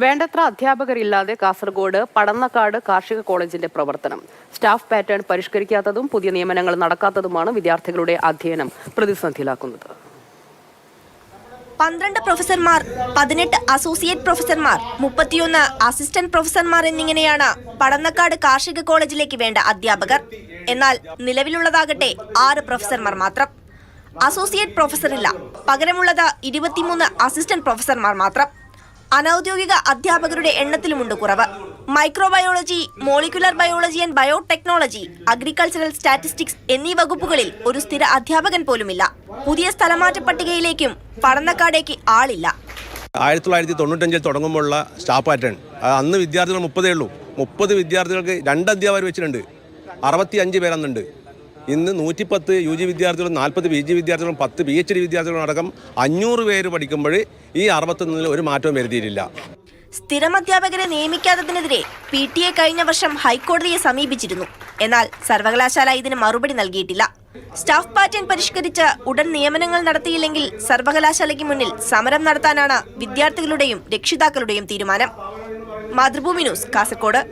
വേണ്ടത്ര അധ്യാപകരില്ലാതെ കാസർഗോഡ് പടന്നക്കാട് കാർഷിക കോളേജിന്റെ പ്രവർത്തനം. സ്റ്റാഫ് പാറ്റേൺ പരിഷ്കരിക്കാത്തതും പുതിയ നിയമനങ്ങൾ നടക്കാത്തതുമാണ് വിദ്യാർത്ഥികളുടെ അധ്യയനം പ്രതിസന്ധിയിലാക്കുന്നത്. പന്ത്രണ്ട് പ്രൊഫസർമാർ പതിനെട്ട് അസോസിയേറ്റ് പ്രൊഫസർമാർ മുപ്പത്തിയൊന്ന് അസിസ്റ്റന്റ് പ്രൊഫസർമാർ എന്നിങ്ങനെയാണ് പടന്നക്കാട് കാർഷിക കോളേജിലേക്ക് വേണ്ട അധ്യാപകർ. എന്നാൽ നിലവിലുള്ളതാകട്ടെ ആറ് പ്രൊഫസർമാർ മാത്രം. അസോസിയേറ്റ് പ്രൊഫസർ ഇല്ല പകരമുള്ളത് ഇരുപത്തിമൂന്ന് അസിസ്റ്റന്റ് പ്രൊഫസർമാർ മാത്രം. അനൌദ്യോഗിക അധ്യാപകരുടെ എണ്ണത്തിലുമുണ്ട് കുറവ്. Microbiology molecular biology and biotechnology agricultural statistics എന്നീ വകുപ്പുകളിൽ ഒരു സ്ഥിര അധ്യാപകൻ പോലുമില്ല. പുതിയ സ്ഥലമാറ്റ പട്ടികയിലേക്കും പടന്നക്കാടേക്ക് ആളില്ല. ആയിരത്തി തൊള്ളായിരത്തി തൊണ്ണൂറ്റഞ്ചിൽ തുടങ്ങുമ്പോഴുള്ള സ്റ്റാഫ് പാറ്റേൺ. അന്ന് വിദ്യാർത്ഥികൾ മുപ്പതേ ഉള്ളൂ. മുപ്പത് വിദ്യാർത്ഥികൾക്ക് രണ്ട് അധ്യാപകർ വെച്ചിട്ടുണ്ട്. അറുപത്തി അഞ്ച് പേരന്നുണ്ട്. ഇന്ന് നൂറ്റിപ്പത്ത് യു ജി വിദ്യാർത്ഥികളും നാൽപ്പത് പി ജി വിദ്യാർത്ഥികളും പത്ത് പി എച്ച് ഡി വിദ്യാർത്ഥികളും അടക്കം അഞ്ഞൂറ് പേര് പഠിക്കുമ്പോൾ ഈ അറുപത്തൊന്നിൽ ഒരു മാറ്റവും വരുത്തിയിട്ടില്ല. സ്ഥിരം അധ്യാപകരെ നിയമിക്കാത്തതിനെതിരെ പി ടി എ കഴിഞ്ഞ വർഷം ഹൈക്കോടതിയെ സമീപിച്ചിരുന്നു. എന്നാൽ സർവകലാശാല ഇതിന് മറുപടി നൽകിയിട്ടില്ല. സ്റ്റാഫ് പാറ്റേൺ പരിഷ്കരിച്ച് ഉടൻ നിയമനങ്ങൾ നടത്തിയില്ലെങ്കിൽ സർവകലാശാലയ്ക്ക് മുന്നിൽ സമരം നടത്താനാണ് വിദ്യാർത്ഥികളുടെയും രക്ഷിതാക്കളുടെയും തീരുമാനം. മാതൃഭൂമി ന്യൂസ് കാസർഗോഡ്